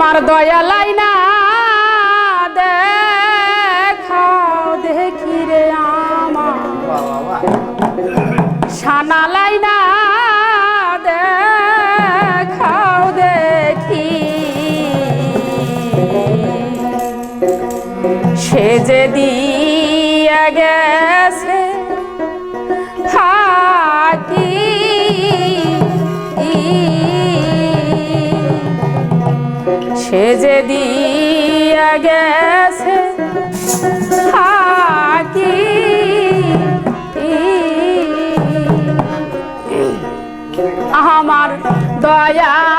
আমার দয়ালাই না দেখাও দেখি রে আমার। সানালাই না দেখাও দেখি। সে যে দিয়ে থাকি। আমার দয়ালাই